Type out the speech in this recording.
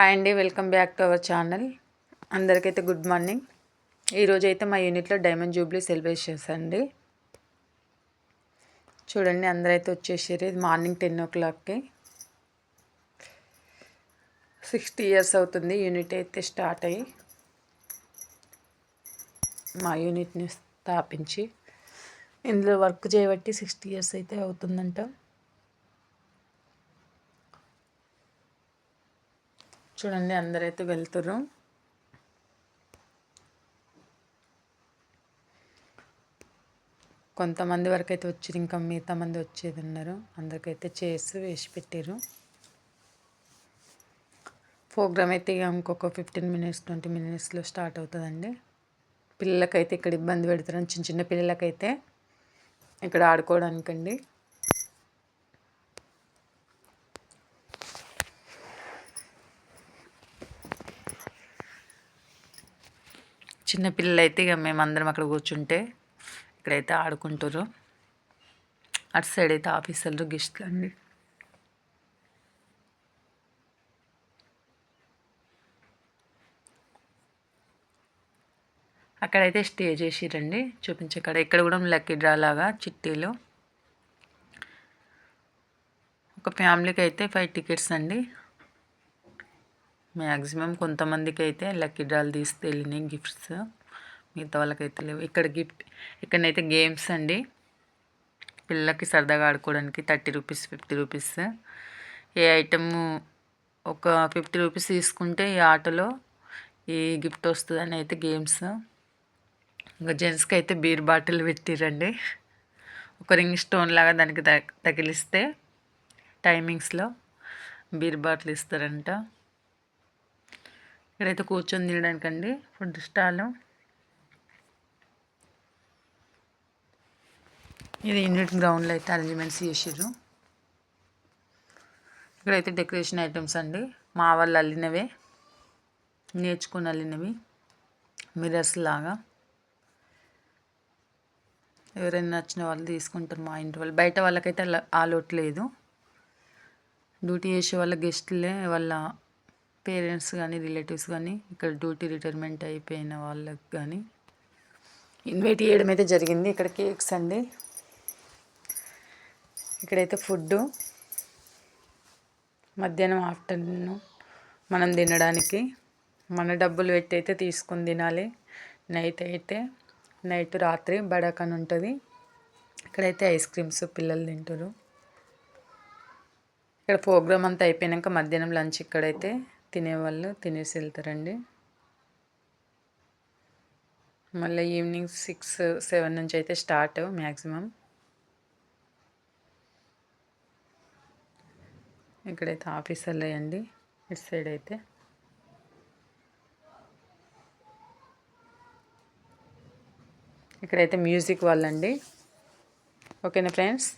Hi అండి welcome back to our channel అందరికైతే good morning ఈరోజు అయితే మా యూనిట్లో డైమండ్ జూబ్లీ సెలబ్రేట్ చేసండి చూడండి అందరైతే వచ్చేసారు. ఇది మార్నింగ్ టెన్ ఓ క్లాక్కి సిక్స్టీ ఇయర్స్ అవుతుంది యూనిట్ అయితే స్టార్ట్ అయ్యి. మా యూనిట్ని స్థాపించి ఇందులో వర్క్ చేయబట్టి సిక్స్టీ ఇయర్స్ అయితే అవుతుందంట. చూడండి అందరైతే వెళ్తురు కొంతమంది వరకు అయితే వచ్చారు ఇంకా మిగతా మంది వచ్చేది ఉన్నారు. అందరికైతే చేసి వేసి పెట్టారు ప్రోగ్రామ్ అయితే ఇంకొక ఫిఫ్టీన్ మినిట్స్ ట్వంటీ మినిట్స్లో స్టార్ట్ అవుతుందండి. పిల్లలకైతే ఇక్కడ ఇబ్బంది పెడతారు చిన్న చిన్న పిల్లలకైతే ఇక్కడ ఆడుకోవడానికండి. చిన్నపిల్లలు అయితే ఇక మేమందరం అక్కడ కూర్చుంటే ఇక్కడైతే ఆడుకుంటారు అటు సైడ్ అయితే ఆఫీసర్లు గెస్ట్లు అండి. అక్కడైతే స్టే చేసిరండి చూపించక్కడ ఇక్కడ కూడా లక్కీ డ్రా లాగా చిట్టీలు. ఒక ఫ్యామిలీకి అయితే ఫైవ్ టికెట్స్ అండి. మ్యాక్సిమం కొంతమందికి అయితే లక్కీ డ్రాలు తీస్తే వెళ్ళినాయి గిఫ్ట్స్. మిగతా వాళ్ళకైతే లేవు. ఇక్కడ గిఫ్ట్ ఇక్కడనైతే గేమ్స్ అండి. పిల్లలకి సరదాగా ఆడుకోవడానికి థర్టీ రూపీస్ ఫిఫ్టీ రూపీస్. ఏ ఐటమ్ ఒక ఫిఫ్టీ రూపీస్ తీసుకుంటే ఈ ఆటలో ఈ గిఫ్ట్ వస్తుందని అయితే గేమ్స్. ఇంకా జెంట్స్కి అయితే బీర్ బాటిల్ పెట్టిరండి. ఒక రింగ్ స్టోన్ లాగా దానికి తగిలిస్తే టైమింగ్స్లో బీర్ బాటిల్ ఇస్తారంట. ఇక్కడైతే కూర్చొని తినడానికండి. Food stall. ఇది యూనిట్ గ్రౌండ్లో అయితే అరేంజ్మెంట్స్ చేసారు ఇక్కడైతే డెకరేషన్ ఐటమ్స్ అండి. మా వాళ్ళు అల్లినవే. నేర్చుకుని అల్లినవి. మిరర్స్ లాగా. ఎవరైనా నచ్చిన వాళ్ళు తీసుకుంటారు మా ఇంటి వాళ్ళు. బయట వాళ్ళకైతే ఆలోట్ లేదు. డ్యూటీ చేసే వాళ్ళ గెస్ట్లే వాళ్ళ పేరెంట్స్ కానీ రిలేటివ్స్ కానీ ఇక్కడ డ్యూటీ రిటైర్మెంట్ అయిపోయిన వాళ్ళకి కానీ ఇన్వైట్ చేయడం అయితే జరిగింది. ఇక్కడ కేక్స్ అండి. ఇక్కడైతే ఫుడ్డు. మధ్యాహ్నం ఆఫ్టర్నూన్ మనం తినడానికి. మన డబ్బులు పెట్టి అయితే తీసుకుని తినాలి. నైట్ అయితే నైట్ రాత్రి బడకని ఉంటుంది. ఇక్కడైతే ఐస్ క్రీమ్స్ పిల్లలు తింటారు ఇక్కడ ప్రోగ్రామ్ అంతా అయిపోయాక మధ్యాహ్నం లంచ్ ఇక్కడైతే. తినేవాళ్ళు తినేసి వెళ్తారండి. మళ్ళీ ఈవినింగ్ సిక్స్ సెవెన్ నుంచి అయితే స్టార్ట్ మ్యాక్సిమం ఇక్కడైతే ఆఫీసర్లు అండి ఇటు సైడ్ అయితే. ఇక్కడైతే మ్యూజిక్ వాళ్ళండి. ఓకేనా ఫ్రెండ్స్?